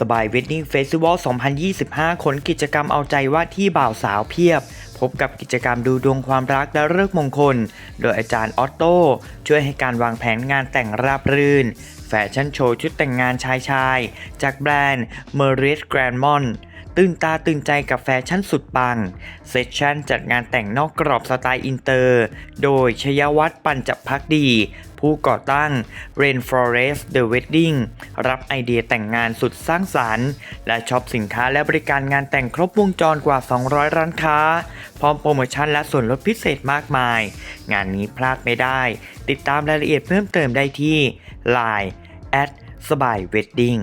สบายเวดดิ้งเฟสติวัล 2025 ขนกิจกรรมเอาใจว่าที่บ่าวสาวเพียบ พบกับกิจกรรมดูดวงความรักและเลิกมงคล โดยอาจารย์ออตโต้ ช่วยให้การวางแผนงานแต่งราบรื่น แฟชั่นโชว์ชุดแต่งงานชายชาย จากแบรนด์ m e r i t Grandmont ตื่นตาตื่นใจกับแฟชั่นสุดปัง เซสชั่นจัดงานแต่งนอกกรอบสไตล์อินเตอร์ โดยชยวัฒน์ปัญจพักดี ผู้ก่อตั้ง Rainforest The Wedding รับไอเดียแต่งงานสุดสร้างสรรค์ และช็อปสินค้าและบริการงานแต่งครบวงจรกว่า 200 ร้านค้า พร้อมโปรโมชั่นและส่วนลดพิเศษมากมาย งานนี้พลาดไม่ได้ ติดตามรายละเอียดเพิ่มเติมได้ที่ Line สบายเวดดิ้ง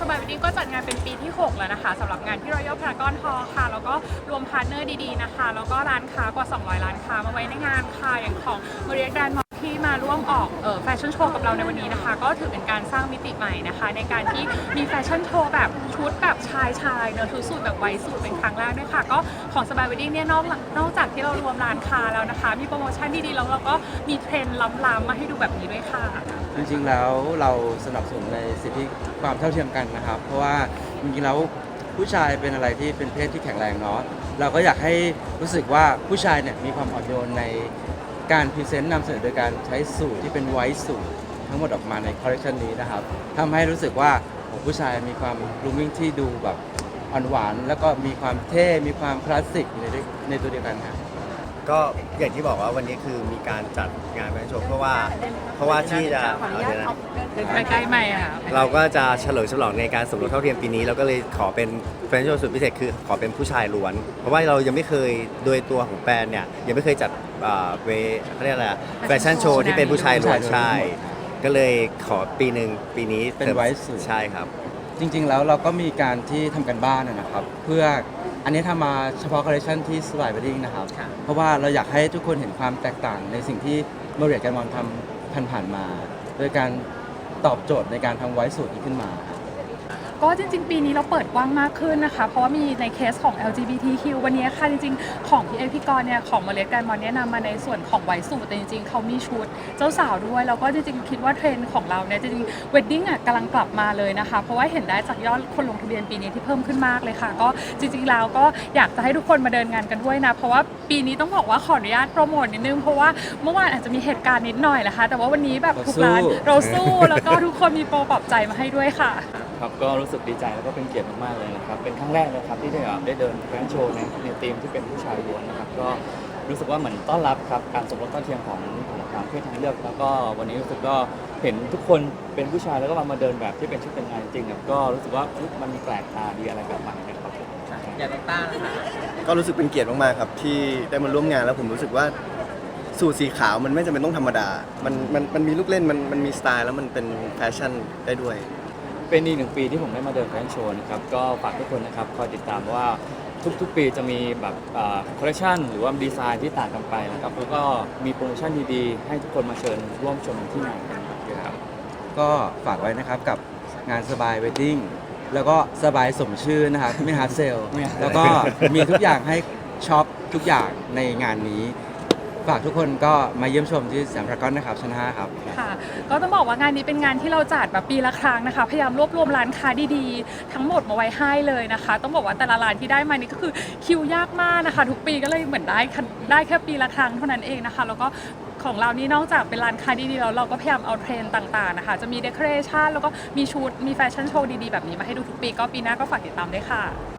สบายวันนี้ก็จัดงานเป็นปีที่ 6 แล้วนะคะสำหรับงานที่ Royal Paragon Hall ค่ะ แล้วก็รวมพาร์ทเนอร์ดีๆนะคะ แล้วก็ร้านค้ากว่า 200 ร้านค้ามาไว้ในงานค่ะ อย่างของ m a r i a Grand Mall ที่มาร่วมออกแฟชั่นโชว์กับเราในวันนี้นะคะ ก็ถือเป็นการสร้างมิติใหม่นะคะ ในการที่มีแฟชั่นโชว์แบบชุดแบบชายชายเนื้อทุสูทแบบไวสูทเป็นครั้งแรกด้วยค่ะ ก็ของสบายวันนี้เนี่ยนอกนอกจากที่เรารวมร้านค้าแล้วนะคะ มีโปรโมชั่นดีๆแล้วเราก็มีเทรนด์ล้ำๆมาให้ดูแบบนี้ด้วยค่ะ จริงๆแล้วเราสนับสนุนในสิทธิความเท่าเทียมกันนะครับ เพราะว่าจริงๆแล้วผู้ชายเป็นอะไรที่เป็นเพศที่แข็งแรงเนาะเราก็อยากให้รู้สึกว่าผู้ชายเนี่ยมีความอ่อนโยนในการพรีเซนต์นำเสนอโดยการใช้สูตรที่เป็นไวท์สูตรทั้งหมดออกมาในคอลเลคชันนี้นะครับทำให้รู้สึกว่าโอ้ผู้ชายมีความรูมิ่งที่ดูแบบอ่อนหวาน แล้วก็มีความเท่ มีความคลาสสิกในในตัวเดียวกันครับ ก็อย่างที่บอกว่าวันนี้คือมีการจัดงานแฟชั่นโชว์เพราะว่าเพราะว่าที่จะขออนุญาตเอาเอาเดี๋ยวนะเดินไปใกล้ใหม่อะค่ะเราก็จะเฉลิมฉลองในการสมรสเท่าเทียมปีนี้เราก็เลยขอเป็นแฟชั่นโชว์สุดพิเศษคือขอเป็นผู้ชายล้วน เพราะว่าเรายังไม่เคยโดยตัวของแบรนด์เนี่ยยังไม่เคยจัดอ่าเวเขาเรียกอะไรแฟชั่นโชว์ที่เป็นผู้ชายล้วนใช่ ก็เลยขอปีหนึ่งปีนี้เป็น white suit ใช่ครับ จริงๆแล้วเราก็มีการที่ทำกันบ้านนะนะครับ เพื่อ อันนี้ทำมาเฉพาะคอลเลคชันที่สไลด์บ d ดิ้งนะครับเพราะว่าเราอยากให้ทุกคนเห็นความแตกต่างในสิ่งที่เมเรียกันมอนทำผ่านๆมา โดยการตอบโจทย์ในการทำไว้สูตรนี้ขึ้นมาครับ ก็จริง ๆ ปีนี้เราเปิดกว้างมากขึ้นนะคะ เพราะว่ามีในเคสของ LGBTQ วันนี้ค่ะจริง ๆ ของพี่เอพี่กรณ์เนี่ยของมาเลสการมอนเนี่ยนำมาในส่วนของไวท์สูทแต่จริง ๆเขามีชุดเจ้าสาวด้วย แล้วก็จริง ๆ คิดว่าเทรนด์ของเราเนี่ยจริงๆ wedding อะกำลังกลับมาเลยนะคะ เพราะว่าเห็นได้จากยอดคนลงทะเบียนปีนี้ที่เพิ่มขึ้นมากเลยค่ะ ก็จริง ๆ แล้วก็อยากจะให้ทุกคนมาเดินงานกันด้วยนะ เพราะว่าปีนี้ต้องบอกว่าขออนุญาตโปรโมทนิดนึง เพราะว่าเมื่อวานอาจจะมีเหตุการณ์นิดหน่อยนะคะ แต่ว่าวันนี้แบบทุกร้านเราเราสู้สู้แล้วก็ทุกคนมีโปรปลอบใจมาให้ด้วยค่ะ ครับก็รู้สึกดีใจแล้วก็เป็นเกียรติมากๆเลยนะครับ เป็นครั้งแรกเลยครับที่ได้แบบได้เดินแฟนโชว์ในในธีมที่เป็นผู้ชายล้วนนะครับ ก็รู้สึกว่าเหมือนต้อนรับครับการสมรสเท่าเทียมของของทางเพศทางเลือก แล้วก็วันนี้รู้สึกก็เห็นทุกคนเป็นผู้ชายแล้วก็มามาเดินแบบที่เป็นชุดแต่งงานจริงๆครับก็รู้สึกว่าอุ๊ยมันมีแปลกตาดีอะไรแบบใหม่นะครับผมอยากได้ต้านะคะก็รู้สึกเป็นเกียรติมากๆครับที่ได้มาร่วมงานแล้วผมรู้สึกว่าสูทสีขาวมันไม่จำเป็นต้องธรรมดา มันมันมันมีลูกเล่นมันมันมีสไตล์แล้วมันเป็นแฟชั่นได้ด้วย เป็นอีกหนึ่งปีที่ผมได้มาเดินแฟนโชว์นะครับก็ฝากทุกคนนะครับคอยติดตามว่าทุกๆ ปีจะมีแบบคอลเลคชันหรือว่าดีไซน์ที่ต่างกันไปนะครับแล้วก็มีโปรโมชั่นดีๆ ให้ทุกคนมาเชิญร่วมชมที่งานกันนะครับก็ฝากไว้นะครับกับงานสบายเวดดิ้งแล้วก็สบายสมชื่อนะครับไม่ฮาร์ดเซลไม่ hard sell แล้วก็มีทุกอย่างให้ช็อปทุกอย่างในงานนี้ ฝากทุกคนก็มาเยี่ยมชมที่สยามพารากอนนะครับชั้น5ครับ ค่ะ ก็ต้องบอกว่างานนี้เป็นงานที่เราจัดแบบปีละครั้งนะคะ พยายามรวบรวมร้านค้าดีๆ ทั้งหมดมาไว้ให้เลยนะคะ ต้องบอกว่าแต่ละร้านที่ได้มานี่ก็คือคิวยากมากนะคะ ทุกปีก็เลยเหมือนได้ได้แค่ปีละครั้งเท่านั้นเองนะคะ แล้วก็ของเรานี่นอกจากเป็นร้านค้าดีๆแล้วเราก็พยายามเอาเทรนด์ต่างๆนะคะ จะมีเดคอเรชันแล้วก็มีชุดมีแฟชั่นโชว์ดีๆ แบบนี้มาให้ดูทุกปีก็ปีหน้าก็ฝากติดตามด้วยค่ะ